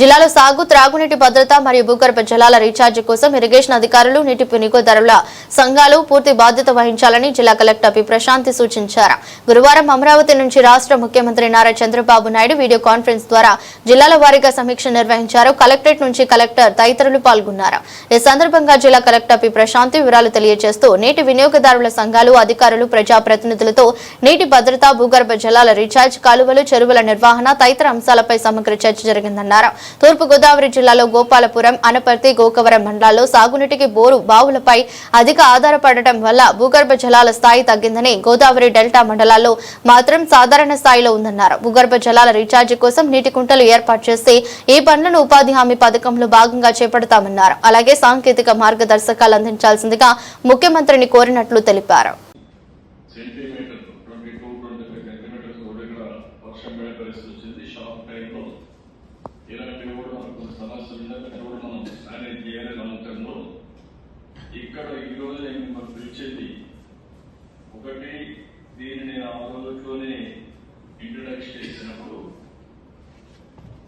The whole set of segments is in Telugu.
జిల్లాలో సాగు త్రాగునీటి భద్రత మరియు భూగర్భ జలాల రీఛార్జ్ కోసం ఇరిగేషన్ అధికారులు నీటి వినియోగదారుల సంఘాలు పూర్తి బాధ్యత వహించాలని జిల్లా కలెక్టర్ పి. ప్రశాంతి సూచించారు. గురువారం అమరావతి నుంచి రాష్ట్ర ముఖ్యమంత్రి నారా చంద్రబాబు నాయుడు వీడియో కాన్ఫరెన్స్ ద్వారా జిల్లాల వారీగా సమీక్ష నిర్వహించారు. కలెక్టరేట్ నుంచి కలెక్టర్ తదితరులు పాల్గొన్నారు. ఈ సందర్భంగా జిల్లా కలెక్టర్ పి. ప్రశాంతి వివరాలు తెలియజేస్తూ నీటి వినియోగదారుల సంఘాలు అధికారులు ప్రజాప్రతినిధులతో నీటి భద్రత భూగర్భ జలాల రీఛార్జ్ కాలువలు చెరువుల నిర్వహణ తదితర అంశాలపై సమగ్ర చర్చ జరిగిందన్నారు. తూర్పుగోదావరి జిల్లాలో గోపాలపురం అనపర్తి గోకవరం మండలాల్లో సాగునీటికి బోరు బావులపై అధిక ఆధారపడటం వల్ల భూగర్భ జలాల స్థాయి తగ్గిందని గోదావరి డెల్టా మండలాల్లో మాత్రం సాధారణ స్థాయిలో ఉందన్నారు. భూగర్భ జలాల రీఛార్జి కోసం నీటి కుంటలు ఏర్పాటు చేసి ఈ పనులను ఉపాధి హామీ పథకంలో భాగంగా చేపడతామన్నారు. అలాగే సాంకేతిక మార్గదర్శకాలు అందించాల్సిందిగా ముఖ్యమంత్రిని కోరినట్లు తెలిపారు. Centimetre twenty two twenty five centimetres కూడా ఇక్కడ వర్షం పడే పరిస్థితి వచ్చింది. షార్ట్ టైంలో ఇలాంటివి కూడా మనకు కొన్ని సమస్యలు ఉన్నాయి కూడా మనం మేనేజ్ చేయాలి లాంగ్ ఇక్కడ ఈ రోజు నేను మనం పిలిచేది ఒకటి దీనిని ఆ రోజులోనే ఇంట్రడక్షన్ చేసినప్పుడు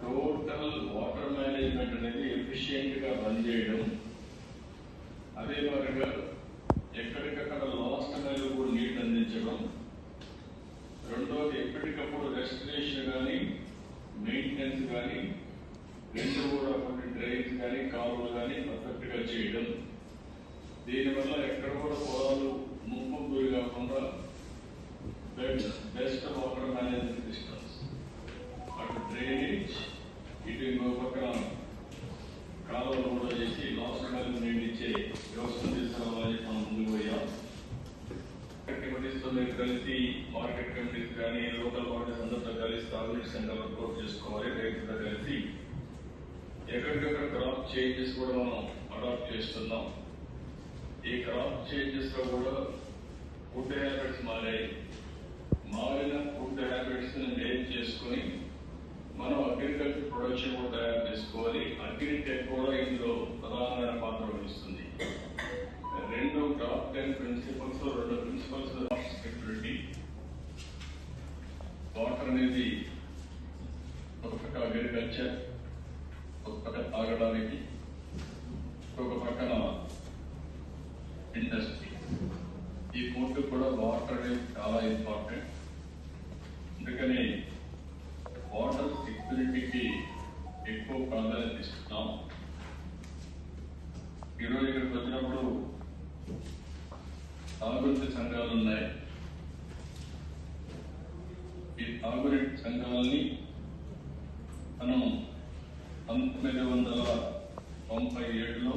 టోటల్ వాటర్ మేనేజ్మెంట్ అనేది ఎఫిషియెంట్గా రన్ చేయడం. అదే మాదిరిగా ఎక్కడికక్కడ లాస్ట్ అనేది కూడా నీట్ అందించడం. రెండోది ఎప్పటికప్పుడు రెస్టరేషన్ కానీ మెయింటెనెన్స్ కానీ రెండు కూడా కొన్ని డ్రైన్స్ కానీ కాలువలు కానీ పర్ఫెక్ట్ చేయడం. దీనివల్ల ఎక్కడ కూడా పొలాలు ముప్పు గురి కాకుండా బెస్ట్ వాటర్ మేనేజ్మెంట్ సిస్టమ్స్ అటు డ్రైనేజ్ ఇటు ఇంకో పక్కన కాలువలు కూడా చేసి లాస్ట్ కాలం నీటిచ్చే వ్యవస్థ తీసుకురావాలని మనం ముందుకు పోయాం. కమిటీస్తో కలిసి మార్కెట్ కమిటీస్ కానీ లోకల్ బాడీస్ అందరితో కలిసి తాగునీటి సంఘాలు వర్కౌట్ చేసుకోవాలి. రైతులతో కలిసి చేంజెస్ కూడా మనం అడాప్ట్ చేస్తున్నాం. ఈ క్రాప్ చేంజెస్లో కూడా ఫుడ్ హ్యాబిట్స్ మారాయి. మారిన ఫుడ్ హ్యాబిట్స్ మెయిన్ చేసుకొని చేసుకుని మనం అగ్రికల్చర్ ప్రొడక్షన్ కూడా తయారు చేసుకోవాలి. అగ్రిటెక్ కూడా ఇందులో ప్రధానమైన పాత్ర వహిస్తుంది. రెండు టాప్ టెన్ ప్రిన్సిపల్స్ రెండు ప్రిన్సిపల్స్ సెక్యూరిటీ వాటర్ అనేది ఒక అగ్రికల్చర్ ఆగడానికి తాగడానికి ఒక పక్కన ఇండస్ట్రీ ఈ మూడు కూడా వాటర్ అనేది చాలా ఇంపార్టెంట్ అందుకని వాటర్ సెక్యూరిటీకి ఎక్కువ ప్రాధాన్యత ఇస్తున్నాం. ఈరోజు ఇక్కడికి వచ్చినప్పుడు తాగునీటి సంఘాలు ఉన్నాయి. ఈ తాగునీటి సంఘాలని మనం పంతొమ్మిది వందల తొంభై ఏడులో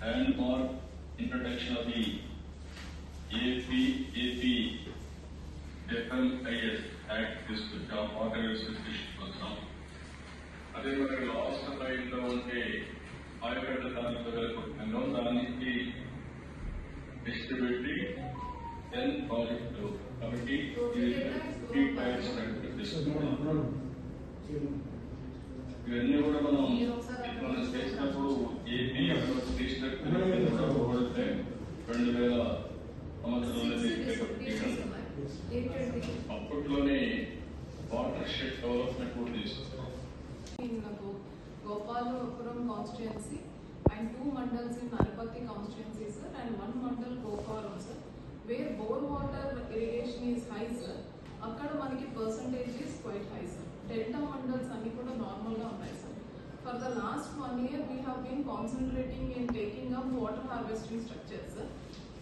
hand mark introduction of the AP AP FMIS act తీసుకొచ్చాం వాటర్ యూసెస్ తీసుకొచ్చాం అదే మరి లాస్ట్ ఫైవ్లో ఉంటే దానితో కలుపుతున్నాం దానికి డిస్ట్రిబ్యూటీ టెన్ ప్రాజెక్టు కాబట్టి తీసుకున్నాం ఇవన్నీ కూడా మనం మనం చేసినప్పుడు ఏపీ త్రీ స్ట్రక్చర్ కూడా రెండు వేల సంవత్సరంలో తీసుకెళ్ళి అప్పట్లోనే వాటర్ షెడ్ డెవలప్మెంట్ కూడా Go- Gopalapuram constituency and two mandals in Narpati constituency, sir, and one mandal Gopalam, sir, where bore water irrigation is high, sir. అక్కడ మనకి percentage is quite high sir delta mandals అన్ని కూడా నార్మల్ గా ఉన్నాయి sir for the last one year we have been concentrating in taking up water harvesting structures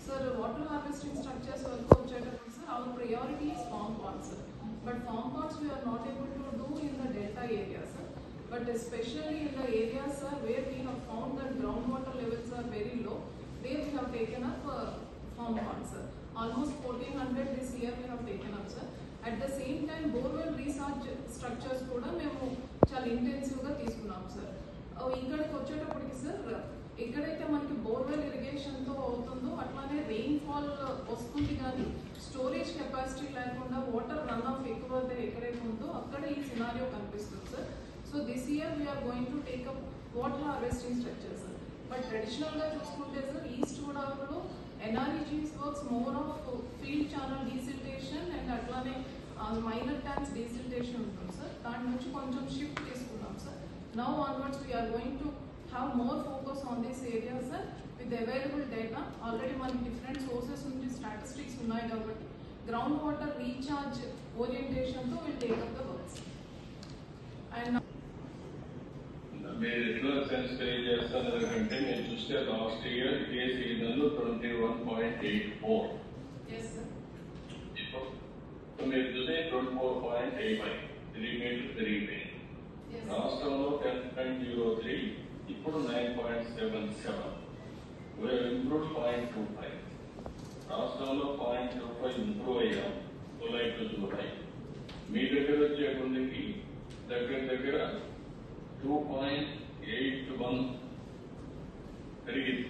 sir water harvesting structures వరకు వచ్చేటప్పుడు sir our priority is farm ponds sir but farm ponds we are not able to do in the delta area sir but especially in the areas sir, where we have found that groundwater levels are very low, there we have taken up uh, farm ponds, sir. Almost fourteen hundred this year we have taken up, At the same time borewell recharge structures కూడా మేము చాలా ఇంటెన్సివ్గా తీసుకున్నాం సార్ ఇక్కడికి వచ్చేటప్పటికి సార్ ఎక్కడైతే మనకి బోర్వెల్ ఇరిగేషన్తో అవుతుందో అట్లానే రెయిన్ ఫాల్ వస్తుంది కానీ స్టోరేజ్ కెపాసిటీ లేకుండా వాటర్ రన్ ఆఫ్ ఎక్కువ ఎక్కడైతే ఉందో అక్కడ ఈ సినారియో కనిపిస్తుంది sir so this year we're going to take up water harvesting structures but ట్రెడిషనల్గా చూసుకుంటే సార్ ఈస్ట్ గోదావరిలో NREGS works more of field channel desiltation and అట్లా మైనర్ ట్యాంక్స్ డీసిల్టేషన్ ఉంటుంది సార్ దాని నుంచి కొంచెం షిఫ్ట్ తీసుకున్నాం sir onwards, we are going to have more focus on this area, sir, with available data. Already మనకి different sources నుంచి statistics ఉన్నాయి కాబట్టి ground water recharge ఓరియంటేషన్తో will take up the works and మీరు సెన్సిటైజ్ అంటే నేను చూస్తే లాస్ట్ ఇయర్ ఇదే season twenty one point eight four yes sir ఇప్పుడు మీరు చూస్తే twenty four point eight five three metre పెరిగిపోయింది ఎస్ రాష్ట్రంలో టెన్ పాయింట్ జీరో త్రీ ఇప్పుడు nine point seven seven improve point two five రాష్ట్రంలో పాయింట్ టూ ఫైవ్ ఇంప్రూవ్ అయ్యాం జూలై టు జూలై మీ దగ్గర వచ్చే కొందికి దగ్గర దగ్గర టూ పాయింట్ ఎయిట్ వన్ పెరిగింది